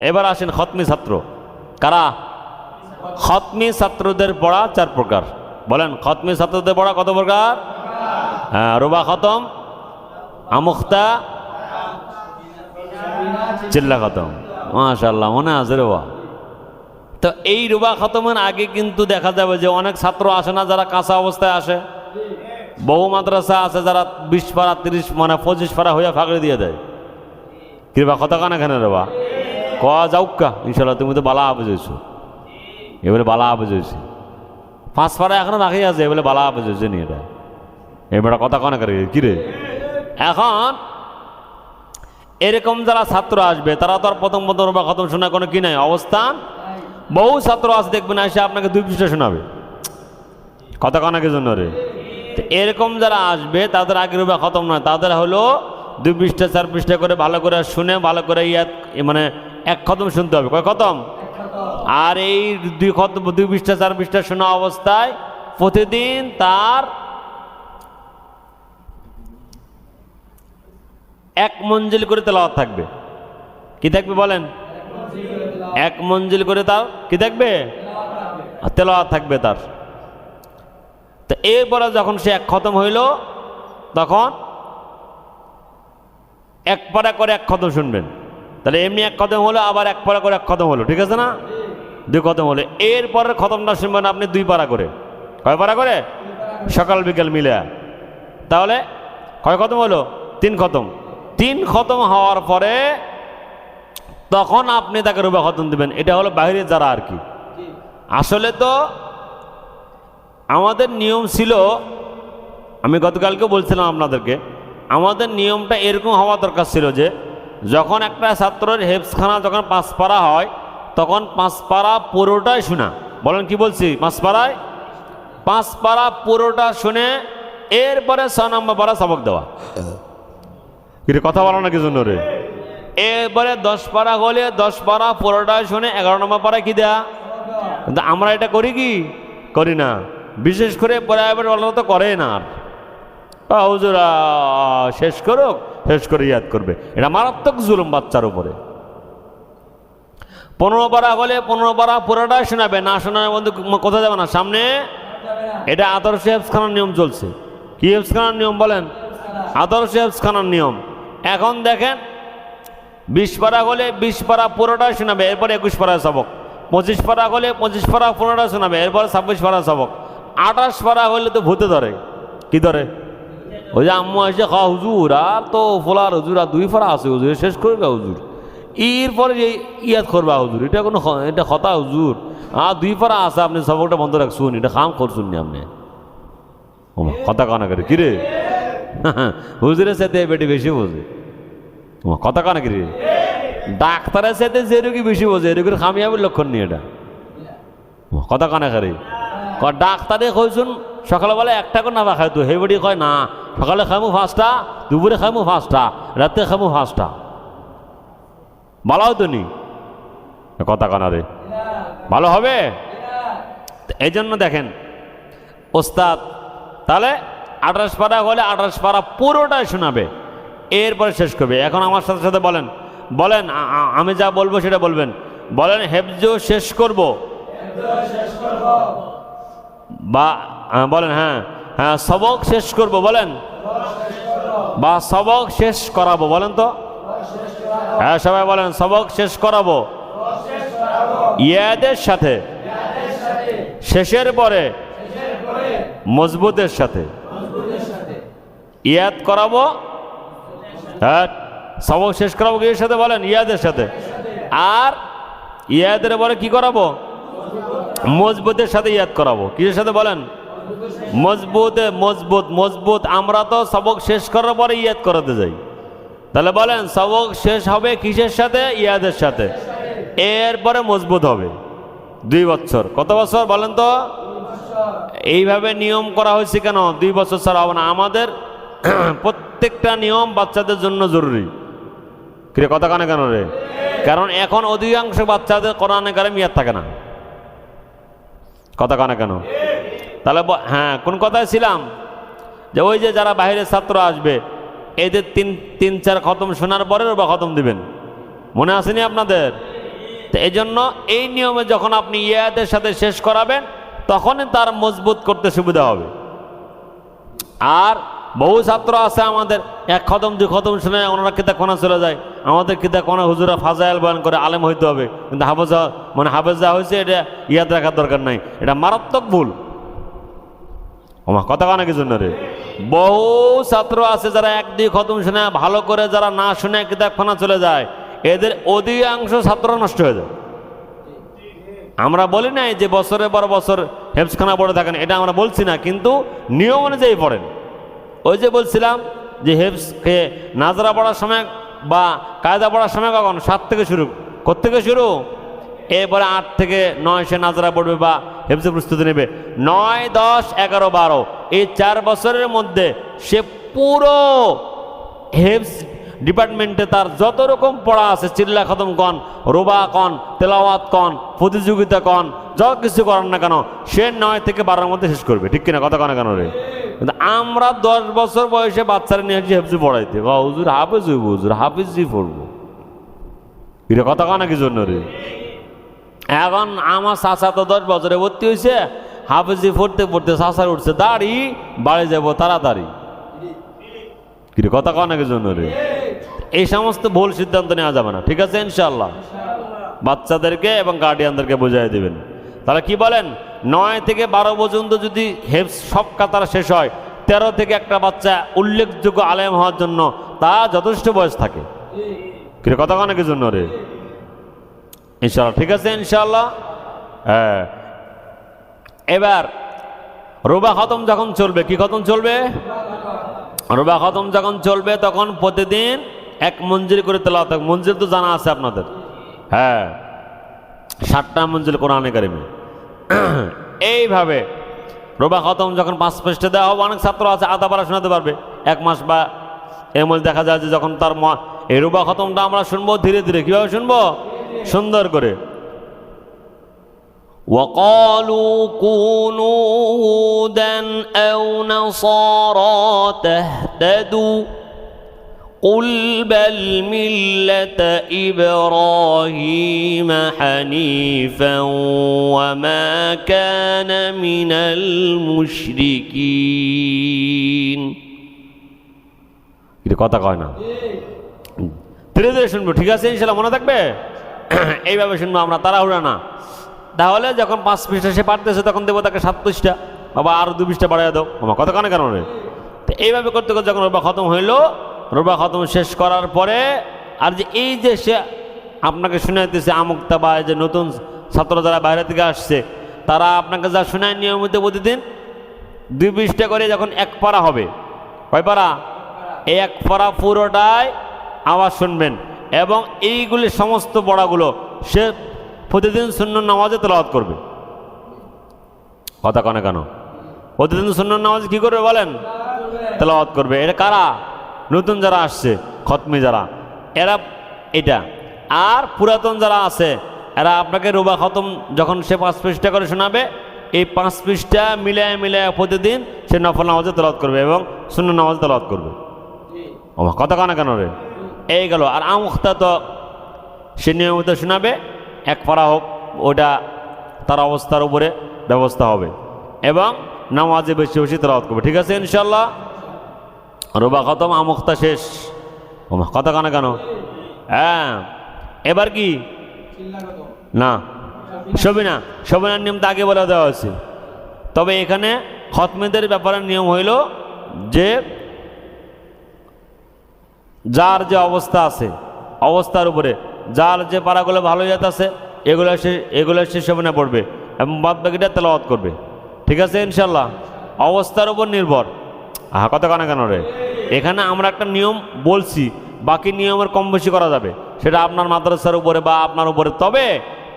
এবার আসেন খতমি ছাত্র। কারা? খতমি ছাত্রদের পড়া চার প্রকার। বলেন, খতমি ছাত্রদের পড়া কত প্রকার? হ্যাঁ রুবা খতম, আমুখতা, চিল্লা খতম। মাশাল্লাহ মনে আছে রুবা? তো এই রুবা খতমের আগে কিন্তু দেখা যাবে যে অনেক ছাত্র আসে না, যারা কাঁচা অবস্থায় আসে। বহু মাদ্রাসা আছে যারা বিশ পারা তিরিশ মানে পঁচিশ পারা হইয়া ফাঁকড়ে দিয়ে দেয়। কিবা কথা কানা কেন বা কয়া যাউকা ইনশাল্লাহ তুমি তো বালা আবেজ এবারে বালা আবেজ হয়েছে পাঁচ পারা এখনও বাকি আছে এবারে বালা আবেজ হয়েছে নি এটা এবারে কথা কানা করে কিরে এখন এরকম যারা ছাত্র আসবে, তারা তো আর প্রথম প্রথম বা খতম শোনা কোনো কি নাই, অবস্থান? বহু ছাত্র আছে, দেখবেন এসে আপনাকে দুই পৃষ্ঠা শোনাবে। কথা কানাকে জন্য রে? তো এরকম যারা আসবে, তাদের আগের রূপে খতম নয়, তাদের হলো দুই পৃষ্ঠা, চার পৃষ্ঠা করে ভালো করে শুনে, ভালো করে ইয়াত মানে এক খতম শুনতে হবে। কয় খতম? আর এই দুই খতম, দুই পৃষ্ঠা, চার পৃষ্ঠা শোনা অবস্থায় প্রতিদিন তার এক মঞ্জিল করে তেলাওয়াত থাকবে। কি থাকবে বলেন? এক মঞ্জিল করে তার কি থাকবে? তেলাওয়াত থাকবে তার। তো এরপরে যখন সে এক খতম হইল, তখন এক পাড়া করে এক খতম শুনবেন। তাহলে এমনি এক খতম হলো, আবার এক পাড়া করে এক খতম হলো, ঠিক আছে না? দুই খতম হলো। এরপরের খতমটা শুনবেন আপনি দুই পাড়া করে। কয় পাড়া করে? সকাল, বিকাল মিলে। তাহলে কয় খতম হলো? তিন খতম তিন খতম হওয়ার পরে তখন আপনি তাকে রুবা খতম দেবেন। এটা হলো বাইরে যারা আর কি। আসলে তো আমাদের নিয়ম ছিল, আমি গতকালকে বলছিলাম আপনাদেরকে, আমাদের নিয়মটা এরকম হওয়া দরকার ছিল যে যখন একটা ছাত্রের হেফসখানা যখন পাঁচ পাড়া হয় তখন পাঁচ পাড়া পুরোটাই শোনা। বলেন কি বলছি? পাঁচ পাড়ায় পাঁচ পাড়া পুরোটা শুনে এরপরে ছ নম্বর পাড়া সবক দেওয়া। এটা কথা বলো না কি জন্য রে? এরপরে দশ পাড়া হলে দশ পাড়া পুরোটা শুনে এগারো নম্বর পাড়া কি দেয়া? কিন্তু আমরা এটা করি কি? করি না। বিশেষ করে প্রাইভেট ওয়ালা তো করে না আর। হুজুর শেষ করুক। শেষ করে ইয়াদ করবে। এটা মারাত্মক জুলুম বাচ্চার উপরে। পনেরো পারা হলে পনেরো পারা পুরোটাই শোনাবে। না শোনার মধ্যে কোথায় যাবে না? সামনে? এটা আদর্শ হেফসখানার নিয়ম চলছে। কি হেফসখানার নিয়ম বলেন? আদর্শ হেফসখানার নিয়ম। এখন দেখেন, বিশ পারা হলে বিশ পারা পুরোটাই শোনাবে, এরপরে একুশ পারা সবক। পঁচিশ পারা হলে পঁচিশ পারা পুরোটা শোনাবে, এরপরে ছাব্বিশ পারা সবক। আঠাশ পারা হলে তো ভূতে ধরে। কি ধরে? ওই যে আম্মু এসে খাওয়া হুজুর, আর তো ফোলার হুজুর, আর দুই পারা আছে হুজুর শেষ করবে হুজুর? এরপরে যে ইয়াদ করবা হুজুর, এটা কোনো এটা কথা হুজুর। আর দুই পারা আছে, আপনি সবকটা বন্ধ রাখছুন, এটা খাম করছুন নি আপনি। কথা কানা করে কিরে হুজুরের সাথে বেটি বেশি বোঝে। কথা কানা কিরে ডাক্তারের সাথে যে রোগী বেশি বোঝে এরকম খামিয়াবির লক্ষণ নিয়ে এটা। কথা কানা করে ডাক্তারে কইছুন, সকালবেলা একটা করে না খাই তো হেবডি কয়, না সকালে খামু ফাঁসটা দুপুরে খামু ফাঁসটা রাতে খামু ফাঁসটা ভালো হতো নি? কথা কানা রে ভালো হবে? এই জন্য দেখেন, ওস্তাদ, তাহলে আঠাশ পাড়া হলে আঠাশ পাড়া পুরোটাই শোনাবে। এরপরে শেষ করবে। এখন আমার সাথে সাথে বলেন বলেন আমি যা বলব সেটা বলবেন। বলেন, হেফজ শেষ করব? বা বলেন হ্যাঁ হ্যাঁ সবক শেষ করব, বলেন। বা সবক শেষ করাবো, বলেন তো। হ্যাঁ সবাই বলেন, সবক শেষ করাবো। ইয়াদের সাথে, শেষের পরে, মজবুতের সাথে। ইয়াদ করাবো। হ্যাঁ সবক শেষ করাবো কিসের সাথে, বলেন, ইয়াদের সাথে। আর ইয়াদের পরে কি করাবো? মজবুতের সাথে ইয়াদ করাবো। কিসের সাথে, বলেন? মজবুত মজবুত মজবুত। আমরা তো সবক শেষ করার পরে ইয়াদ করাতে যাই। তাহলে বলেন, সবক শেষ হবে কিসের সাথে? ইয়াদের সাথে। এরপরে মজবুত হবে। দুই বছর। কত বছর বলেন তো? এইভাবে নিয়ম করা হয়েছে কেন? দুই বছর ছাড়া হবে না। আমাদের প্রত্যেকটা নিয়ম বাচ্চাদের জন্য জরুরি। কিরে, কথা কানে কেন রে? কারণ এখন অধিকাংশ বাচ্চাদের কোরআনে কারে মিয়াদ থাকে না। কথা কানে কেন? তাহলে হ্যাঁ কোন কথায় ছিলাম? যে ওই যে যারা বাইরের ছাত্র আসবে এদের তিন তিন, চার খতম শোনার পরে বা খতম দিবেন। মনে আসেনি আপনাদের? তো এই জন্য এই নিয়মে যখন আপনি ইয়াদের সাথে শেষ করাবেন, তখনই তার মজবুত করতে সুবিধা হবে। আর বহু ছাত্র আছে আমাদের, এক খতম, দুই খতম শুনে ওনারা কিতাব কোনা চলে যায়। আমাদের কিতাব কোনা হুজুরা ফাজাইল বয়ান করে আলেম হইতে হবে। কিন্তু হাফেজা মানে হাফেজা হয়েছে, এটা ইয়াদ রাখার দরকার নাই। এটা মারাত্মক ভুল। ওমা, কথা কানা কি জন্য রে? বহু ছাত্র আছে যারা এক দুই খতম শুনে, ভালো করে যারা না শুনে কিতাবখানা চলে যায়, এদের অধিকাংশ ছাত্র নষ্ট হয়ে যায়। আমরা বলি নাই যে বছরের পর বছর হেফসখানা পড়ে থাকেন, এটা আমরা বলছি না, কিন্তু নিয়ম অনুযায়ী পড়েন। ওই যে বলছিলাম যে হেফসকে নাজরা পড়ার সময় বা কায়দা পড়ার সময় কখন? সাত থেকে শুরু। থেকে শুরু? এরপরে আট থেকে নয় সে নাজরা পড়বে বা হেফসে প্রস্তুতি নেবে। নয়, দশ, এগারো, বারো। এই চার বছরের মধ্যে সে পুরো হেফস ডিপার্টমেন্টে তার যত রকম পড়া আছে, চিল্লা খতম কন, রোবা কন, তেলাওয়াত কন, প্রতিযোগিতা কন, যত কিছু করার না কেন, সে নয় থেকে বারোর মধ্যে শেষ করবে। ঠিক কিনা কথা কনে কেন রে? কিন্তু আমরা দশ বছর বয়সে বাচ্চারা নিয়ে আসছি হেফজি পড়াইতে। বা হুজুর, হাফেজ হইব হুজুর, হাফেজই পড়ব। এটা কথা কনা কি জন্য রে? এখন আমার চাচা তো দশ বছরে ভর্তি হয়েছে, হাফেজি পড়তে পড়তে চাচার উঠছে, দাড়ি, বাড়ি যাব তাড়াতাড়ি। কিরে, কথা কন নাকি জন্য রে? এই সমস্ত ভুল সিদ্ধান্ত নেওয়া যাবে না, ঠিক আছে ইনশাল্লাহ বাচ্চাদেরকে এবং গার্ডিয়ানদেরকে বুঝাই দেবেন। তাহলে কি বলেন? নয় থেকে বারো পর্যন্ত যদি হেফ সব কাতার শেষ হয়, তেরো থেকে একটা বাচ্চা উল্লেখযোগ্য আলেম হওয়ার জন্য তা যথেষ্ট বয়স থাকে। কথা নাকি জন্য রে? ইনশাল্লাহ ঠিক আছে ইনশাল্লাহ হ্যাঁ। এবার, রোবা খতম যখন চলবে, কি খতম চলবে? রোবা খতম যখন চলবে, তখন প্রতিদিন এক মঞ্জিল করে তেলাওয়াত মঞ্জিল তো জানা আছে আপনাদের। হ্যাঁ। ষাটটা মঞ্জিল কোরআনে কারিমে। এইভাবে রোবা খতম যখন পাঁচ পৃষ্ঠে দেওয়া হবে, অনেক ছাত্র আছে, আধা পারা শোনাতে পারবে। এক মাস বা মধ্যে দেখা যায় যে যখন তার এই রোবা খতমটা আমরা শুনব, ধীরে ধীরে। কীভাবে শুনব? সুন্দর করে وقالوا كونوا هودا أو نصارى تهتدوا قل بل ملة إبراهيم حنيفا وما كان من المشركين এটা কথা কয় না ধীরে ধীরে শুনবো ঠিক আছে ইনশাল্লাহ মনে থাকবে এইভাবে শুনব আমরা, তাড়াহুড়া না। তাহলে যখন পাঁচ পৃষ্ঠা সে পারতেছে, তখন দেবো তাকে সাত পৃষ্ঠা, বাবা আরও দু পৃষ্ঠা বাড়াই দাও। আমার কথা কানে রে? তো এইভাবে করতে করতে যখন রোবা খতম হইল রোবা খতম শেষ করার পরে, আর যে এই যে সে আপনাকে শুনাইতেছে, আমুক্তা বা যে নতুন ছাত্র যারা বাইরে থেকে আসছে, তারা আপনাকে যা শোনায় নিয়মিত প্রতিদিন দুই পৃষ্ঠা করে যখন এক পারা হবে, কয় পারা এই এক পারা পুরোটাই আওয়াজ শুনবেন। এবং এইগুলি সমস্ত পড়াগুলো সে প্রতিদিন শূন্য নামাজে তেলাওয়াত করবে। কথা কনে কেন? প্রতিদিন শূন্য নামাজ কি করবে বলেন? তেলাওয়াত করবে। এটা কারা? নতুন যারা আসছে খতমি যারা এরা এটা। আর পুরাতন যারা আছে এরা আপনাকে রোবা খতম যখন সে পাঁচ পৃষ্ঠা করে শোনাবে এই পাঁচ পৃষ্ঠা মিলায় মিলায় প্রতিদিন সে নফল নামাজে তেলাওয়াত করবে এবং শূন্য নামাজে তেলাওয়াত করবে। ও কথা কানা কেন রে? এই গেল। আর আমুখতা তো সে নিয়মিত শোনাবে, এক পারা হোক, ওটা তার অবস্থার উপরে ব্যবস্থা হবে। এবং নামাজে বেশি বেশি তেলাওয়াত করবে। ঠিক আছে ইনশাল্লাহ রোবা খতম আমুখতা শেষ। কথা কানা কেন? হ্যাঁ। এবার কি? না। সবিনা সবিনার নিয়ম তো আগে বলে দেওয়া হয়েছে। তবে এখানে খতমেদের ব্যাপারে নিয়ম হইল যে যার যে অবস্থা আছে, অবস্থার উপরে, যার যে পাড়াগুলো ভালো জাত আছে, এগুলো সে এগুলো সে সবিনা পড়বে এবং বাদ বাকিটা তেলাওয়াত করবে। ঠিক আছে ইনশাল্লাহ অবস্থার উপর নির্ভর। আহা, কথা কানা কেন রে। এখানে আমরা একটা নিয়ম বলছি, বাকি নিয়মের কম বেশি করা যাবে। সেটা আপনার মাদ্রাসার উপরে বা আপনার উপরে। তবে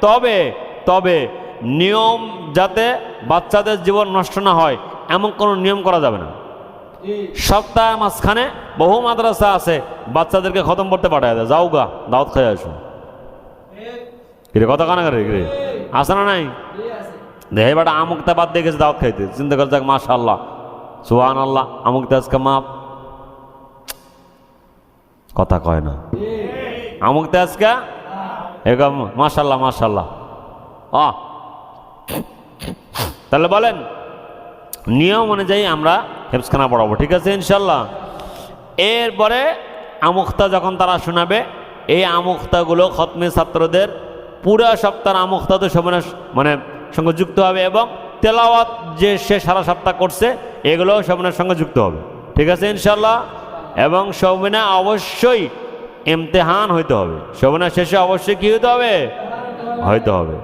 তবে তবে নিয়ম যাতে বাচ্চাদের জীবন নষ্ট না হয়, এমন কোনো নিয়ম করা যাবে না। সপ্তাহে মাঝখানে বহু মাদ্রাসা আছে, বাচ্চাদেরকে খতম করতে পাঠায় দেয়। যাও গা, দাওয়াত খাই আসো। কিরে, কথা কানা করে রে আসে না নাই? দেহে বেটা আমুকটা বাদ দিয়ে গেছে দাওয়াত খাইতে। চিন্তা করে যাক মাশা আল্লাহ সুহান আল্লাহ আমুকটা আজকে মাপ। কথা কয় না। আমুকটা আজকে? এরকম মাশাল্লাহ মাশাল্লাহ অ তাহলে বলেন, নিয়ম অনুযায়ী আমরা হেফসখানা পড়াবো, ঠিক আছে ইনশাল্লাহ এরপরে আমুক্তা যখন তারা শোনাবে, এই আমুক্তাগুলো খতমে ছাত্রদের পুরা সপ্তাহ আমুক্তা তো সমানের মানে সঙ্গে যুক্ত হবে এবং তেলাওয়াত যে সে সারা সপ্তাহ করছে এগুলো সমানের সঙ্গে যুক্ত হবে, ঠিক আছে ইনশাল্লাহ এবং সৌমিনা অবশ্যই ইমতেহান হইতে হবে, সৌমিনা শেষে অবশ্যই কি হইতে হবে? হইতে হবে।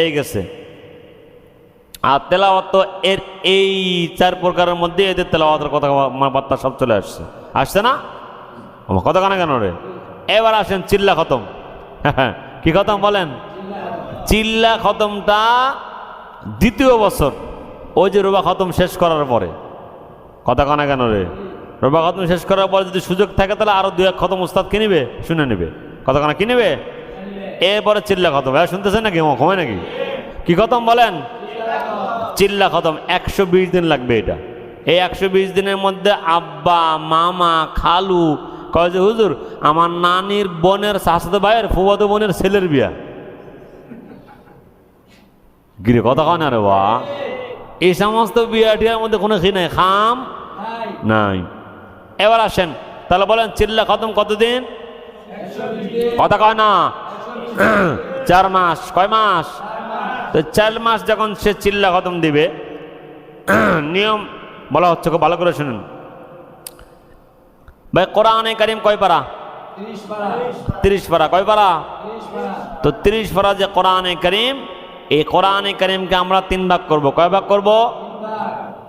এই গেছে। আর তেলাওয়াত তো এর এই চার প্রকারের মধ্যে এদের তেলাওয়াতের কথা বার্তা সব চলে আসছে। আসছে না? আমার কথা কানা কেন রে? এবার আসেন, চিল্লা খতম। হ্যাঁ কি খতম বলেন? চিল্লা খতমটা দ্বিতীয় বছর। ওই যে রোবা খতম শেষ করার পরে। কথা কানা কেন রে? রোবা খতম শেষ করার পরে যদি সুযোগ থাকে তাহলে আরও দু এক খতম উস্তাদ কি নিবে? শুনে নেবে। কথা কানা কি নেবে? এরপরে চিল্লা খতম। হ্যাঁ শুনতেছেন নাকি? ও কমে নাকি? কি খতম বলেন? চিল্লা খতম একশো বিশ দিন লাগবে এটা। এই একশো বিশ দিনের মধ্যে আব্বা মামা খালু কয় যে হুজুর আমার নানির বোনের শাশুতো ভাইয়ের ফুবাতো বোনের ছেলের বিয়া। গিরে কথা কয় না রে বা? এই সমস্ত বিয়া টিয়ার মধ্যে কোনো খি নাই খাম নাই। এবার আসেন তাহলে বলেন চিল্লা খতম কতদিন? কথা কয় না। চার মাস কয় মাস? তো চার মাস যখন সে চিল্লা খতম দিবে নিয়ম বলা হচ্ছে খুব ভালো করে শুনুন। ভাই কোরআনে কারিম কয় পারা? তিরিশ পারা। কয় পারা? তো তিরিশ পারা যে কোরআনে করিম এই কোরআনে করিমকে আমরা তিন ভাগ করব। কয় ভাগ করব?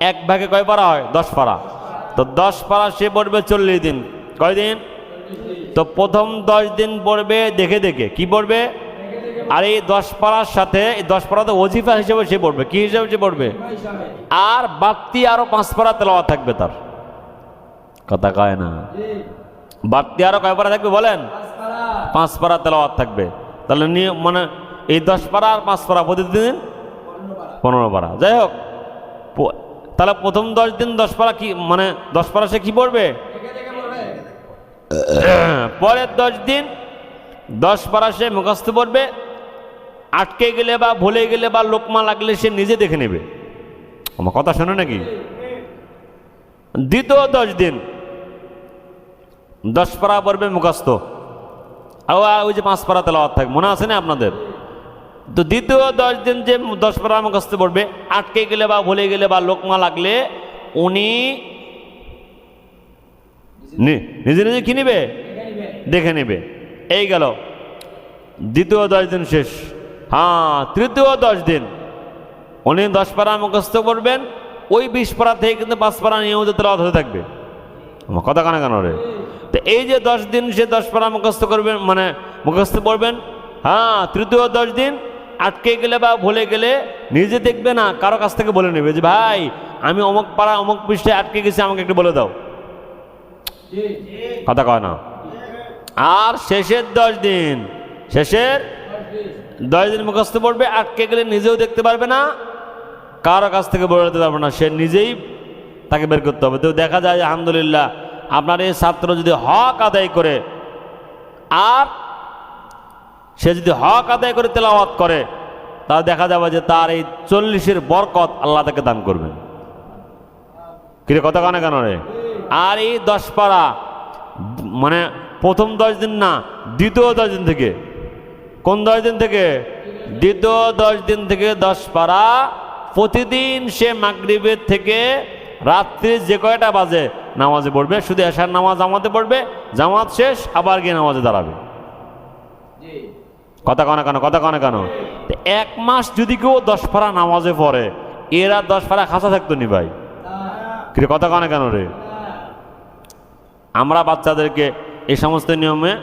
এক ভাগে কয় পারা হয়? দশ পারা। তো দশ পারা সে পড়বে চল্লিশ দিন। কয় দিন। তো প্রথম দশ দিন পড়বে দেখে দেখে। কি পড়বে? আর এই দশ পাড়ার সাথে, এই দশ পাড়াতে ওজিফা হিসেবে সে পড়বে। কি হিসেবে সে পড়বে? আর বাড়তি আরও পাঁচ পাড়া তেলাওয়া থাকবে তার। কথা কয় না। বাড়তি আরও কয় পাড়া থাকবে বলেন? পাঁচ পাড়া তেলাওয়াত থাকবে। তাহলে মানে এই দশ পাড়া আর পাঁচ পাড়া প্রতিদিন? পনেরো পাড়া। যাই হোক তাহলে প্রথম দশ দিন দশ পাড়া কি মানে দশ পাড়া সে কি পড়বে? পরের দশ দিন দশ পাড়া সে মুখস্থ পড়বে। আটকে গেলে বা ভুলে গেলে বা লোকমা লাগলে সে নিজে দেখে নেবে। আমার কথা শোনো নাকি? দ্বিতীয় দশ দিন, দশ পাড়া পড়বে মুখস্থ। আর ওই যে পাঁচ পাড়া তেলাওয়াত থাকে, মনে আছে না আপনাদের? তো দ্বিতীয় দশ দিন যে দশ পাড়া মুখস্থ পড়বে, আটকে গেলে বা ভুলে গেলে বা লোকমা লাগলে উনি নিজে নিজে কি নিবে? দেখে নেবে। এই গেল। দ্বিতীয় দশ দিন শেষ। হ্যাঁ তৃতীয় দশ দিন। উনি দশ পাড়া মুখস্থ করবেন, ওই বিশ পাড়া থেকে কিন্তু পাঁচ পাড়া নিয়মিত তেলাওয়াত হতে থাকবে। আমার কথা কানে কেন রে তো এই যে দশ দিন সে দশ পাড়া মুখস্থ করবেন মানে মুখস্থ পড়বেন হ্যাঁ তৃতীয় দশ দিন আটকে গেলে বা ভুলে গেলে নিজে দেখবে না, কারও কাছ থেকে বলে নেবে যে, ভাই, আমি অমুক পাড়া, অমুক পৃষ্ঠে আটকে গেছি, আমাকে একটু বলে দাও। কথা কয় না। আর শেষের দশ দিন, শেষের দশ দিন মুখস্থ পড়বে, আটকে গেলে নিজেও দেখতে পারবে না। কারও কাছ থেকে বলে দিতে পারবে না, সে নিজেই তাকে বের করতে হবে। তো দেখা যায় আলহামদুলিল্লাহ, আপনার এই ছাত্র যদি হক আদায় করে, আর সে যদি হক আদায় করে, তেলাওয়াত করে, তাহলে দেখা যাবে যে তার এই চল্লিশের বরকত আল্লাহ তাকে দান করবেন। কিরে, কথা কানে কেন রে? আর এই দশ পাড়া মানে প্রথম দশ দিন না, দ্বিতীয় দশ দিন থেকে কোন দশ দিন থেকে? দ্বিতীয় দশ দিন থেকে দশ পাড়া প্রতিদিন সে মাগরিবের থেকে রাত্রি যে কয়টা বাজে? নামাজে পড়বে। শুধু এশার নামাজ জামাতে পড়বে। জামাত শেষ, আবার গিয়ে নামাজে দাঁড়াবে। কথা কনে কেন? কথা কনে? কেন এক মাস যদি কেউ দশ পাড়া নামাজে পড়ে, এরা দশ পাড়া খাসা থাকতো নি ভাই? কথা কনে কেন রে? আমরা বাচ্চাদেরকে এই সমস্ত নিয়মে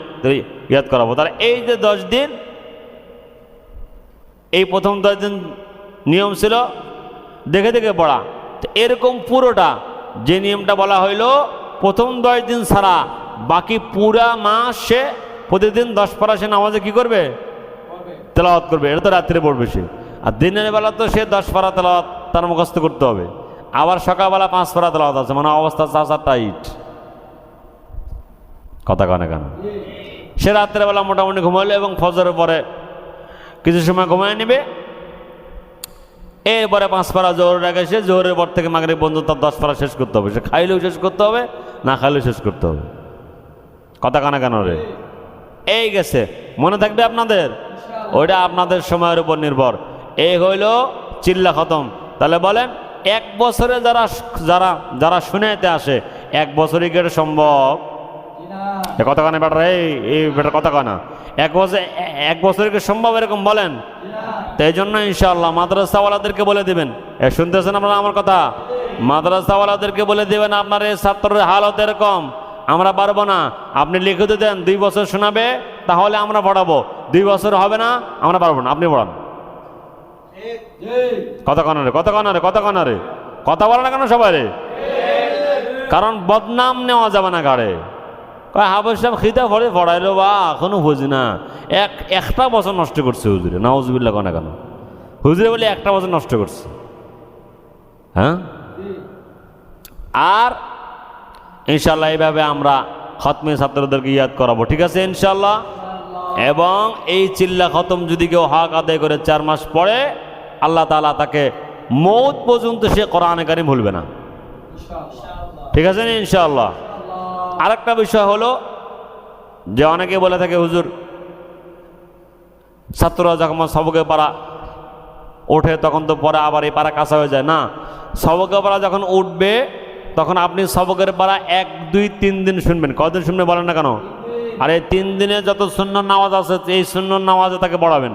ইয়াদ করাবো। তাহলে এই যে দশ দিন এই প্রথম দশ দিন নিয়ম ছিল দেখে দেখে পড়া। তো এরকম পুরোটা যে নিয়মটা বলা হইল প্রথম দশ দিন ছাড়া বাকি পুরা মাস সে প্রতিদিন দশ পারা সে নামাজে কী করবে? তেলাওয়াত করবে এটা তো রাত্রে পড়বে সে। আর দিনের বেলা তো সে দশ পারা তেলাওয়াত তার মুখস্থ করতে হবে। আবার সকালবেলা পাঁচ পারা তেলাওয়াত আছে মানে অবস্থা চাষা টাইট কথা কানে? কেন সে রাত্রেবেলা মোটামুটি ঘুমাইলো এবং ফজরের পরে কিছু সময় ঘুমায় নেবে। এরপরে পাঁচ পাড়া জোর রাখে সে জোরের পর থেকে মাগরিব বন্ধু তার দশ পাড়া শেষ করতে হবে। সে খাইলেও শেষ করতে হবে, না খাইলেও শেষ করতে হবে। কথা কানা কেন রে? এই গেছে। মনে থাকবে আপনাদের? ওইটা আপনাদের সময়ের উপর নির্ভর। এই হইল চিল্লা খতম। তাহলে বলেন, এক বছরে যারা যারা যারা শুনেতে আসে, এক বছরই কি এটা সম্ভব? কথা কানে বেটার এই এই বেটার কথা কানা এক বছর, এক বছরে কি সম্ভব এরকম বলেন? তো এই জন্য ইনশাল্লাহ মাদ্রাসাওয়ালাদেরকে বলে দিবেন। এ, শুনতেছেন আপনারা আমার কথা? মাদ্রাসাওয়ালাদেরকে বলে দিবেন, আপনার এই ছাত্রের হালত এরকম, আমরা পারব না। আপনি লিখিত দেন, দুই বছর শোনাবে, তাহলে আমরা পড়াবো। দুই বছর হবে না, আমরা পারব না। আপনি পড়ান। কথা কনারে কথা কনারে কথা কনারে কথা বলে না কেন সবাই কারণ বদনাম নেওয়া যাবে না গাড়ে হাবর সাহেব খিদা ফলে পড়াইলো, বা, এখনও বুঝি না। এক, একটা বছর নষ্ট করছে হুজুরে নাউজবিল্লা কনা কেন? হুজুরে বলে একটা বছর নষ্ট করছে। হ্যাঁ? আর ইনশাল্লাহ এইভাবে আমরা খতমে ছাত্রদেরকে ইয়াদ করাবো, ঠিক আছে ইনশাল্লাহ এবং এই চিল্লা খতম যদি কেউ হক আদায় করে চার মাস পরে, আল্লাহ তালা তাকে মৌত পর্যন্ত সে কোরআনে কারিম ভুলবে না। ঠিক আছে না ইনশাআল্লাহ? আরেকটা বিষয় হলো যে অনেকে বলে থাকে, হুজুর, ছাত্ররা যখন সবকে পারা ওঠে, তখন তো পরে আবার এই পাড়া কাঁচা হয়ে যায়। না, সবকে পাড়া যখন উঠবে, তখন আপনি সবকের পাড়া এক, দুই, তিন দিন শুনবেন। কদিন শুনবেন বলেন না কেন? আর এই তিন দিনে যত শূন্য নামাজ আছে, এই শূন্য নামাজে তাকে পড়াবেন।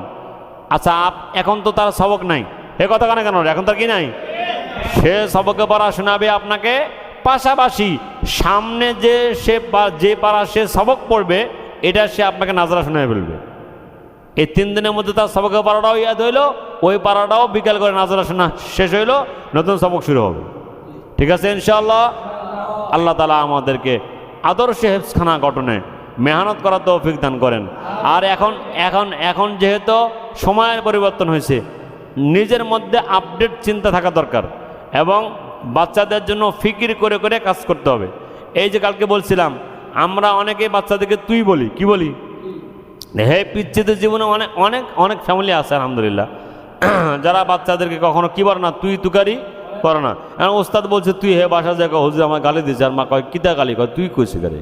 আচ্ছা আপ, এখন তো তার সবক নাই। এ কথা কেন কেন? এখন তার কি নাই? সে সবকে পারা শোনাবে আপনাকে পাশাপাশি। সামনে যে সে যে পাড়া সে সবক পড়বে, এটা সে আপনাকে নাজরা শোনায় ফেলবে। এই তিন দিনের মধ্যে তার সবকের পাড়াটাও ইয়াদ হইল, ওই পাড়াটাও বিকাল করে নাজরা শোনা শেষ হইল, নতুন সবক শুরু হবে। ঠিক আছে, ইনশাআল্লাহ? আল্লাহ তালা আমাদেরকে আদর্শ হেফসখানা গঠনে মেহনত করার তৌফিক দান করেন। আর এখন এখন এখন যেহেতু সময়ের পরিবর্তন হয়েছে, নিজের মধ্যে আপডেট চিন্তা থাকা দরকার এবং বাচ্চাদের জন্য ফিকির করে করে কাজ করতে হবে। এই যে কালকে বলছিলাম, আমরা অনেকে বাচ্চাদেরকে তুই বলি, কি বলি? হে পিচ্ছিদের জীবনে অনেক অনেক অনেক ফ্যামিলি আছে, আলহামদুলিল্লাহ। যারা বাচ্চাদেরকে কখনো কি বলে না, তুই তুকারি করে না। ওস্তাদ বলছে, তুই হে বাসা যায় হুজুর আমার গালি দিয়েছে। আর মা কয়, কিতা গালি? কয়, তুই কইছি গালি?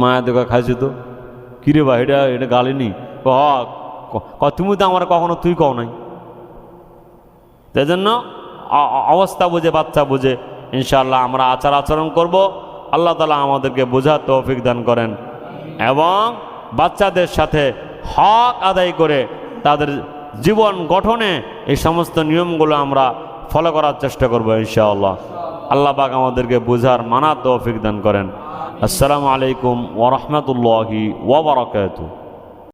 মায়া দেখা খাইছি তো। কিরে ভাই, এটা এটা গালি নি ক তুমি তো আমার কখনো তুই কও নাই? তাই জন্য অবস্থা বুঝে, বাচ্চা বুঝে। ইনশাআল্লাহ আমরা আচার আচরণ করব। আল্লাহ তালা আমাদেরকে বোঝার তৌফিক দান করেন। এবং বাচ্চাদের সাথে হক আদায় করে তাদের জীবন গঠনে এই সমস্ত নিয়মগুলো আমরা ফলো করার চেষ্টা করব ইনশাআল্লাহ। আল্লাহ পাক আমাদেরকে বোঝার মানা তৌফিক দান করেন। আসসালামু আলাইকুম ওরহমতুল্লাহি ওবরাকাতুহ